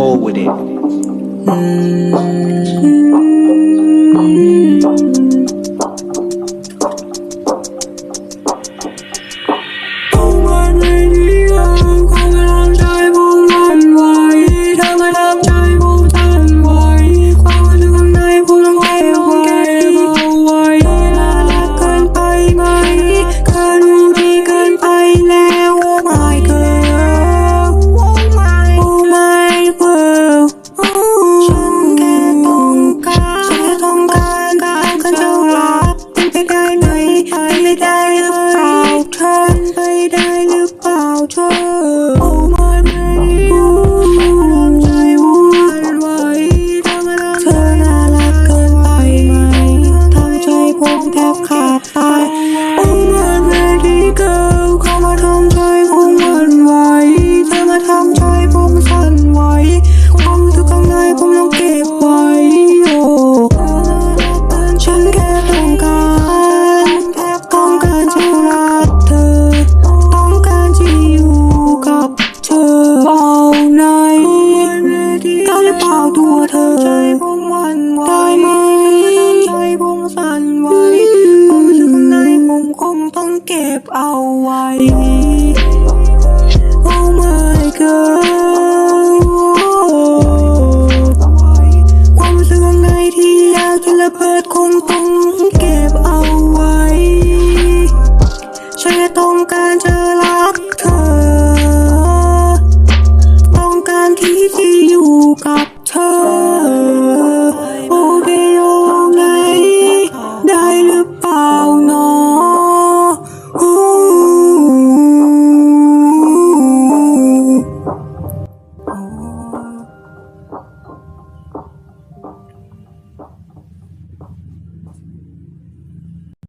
hold with it. Mm-hmm. control ตัวเธอใจพมมันหวได้ไหมใจผมสันไหวผมถึงในผมคงต้องเก็บเอาไว้ Oh my god ความรู้สึในที่ยากจะระเบิดคงต้องเก็บ got to.